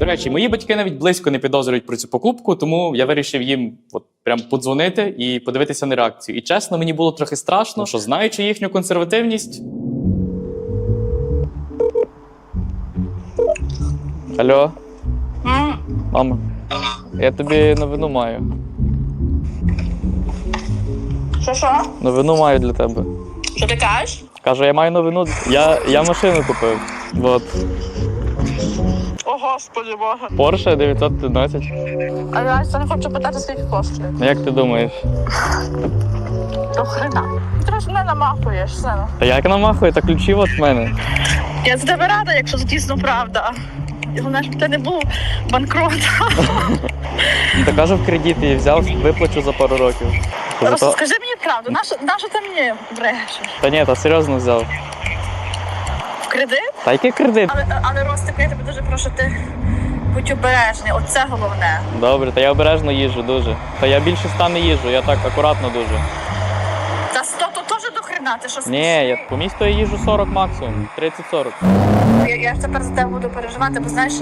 До речі, мої батьки навіть близько не підозрюють про цю покупку, тому я вирішив їм от прям подзвонити і подивитися на реакцію. І чесно, мені було трохи страшно, що знаючи їхню консервативність. Алло, мама. Я тобі новину маю. Що що? Новину маю для тебе. Що ти кажеш? Кажу, я маю новину. Я, я машину купив. От. О, господи боже. Porsche 911. А я це не хочу питати, скільки коштує. Ну, Як ти думаєш? До хрена. Ти ж не намахуєш, сину. Та як намахує, та ключі от в мене. Я за тебе рада, якщо це дійсно правда. І Головне, щоб ти не був банкротом. Та кажу, в кредит її взяв, виплачу за пару років. Просто зато... скажи мені правду, нащо, нащо ти мені брешеш? Та ні, та серйозно взяв. Кредит? Та який кредит? Але, але Ростик, я тебе дуже прошу, ти будь обережний, оце головне. Добре, та я обережно їжджу дуже. Та я більше ста не їжджу, я так акуратно дуже. Та сто то теж до хрена, ти що Ні, я по місту я їжджу 40 максимум, 30-40. Я, я ж тепер за тебе буду переживати, бо знаєш,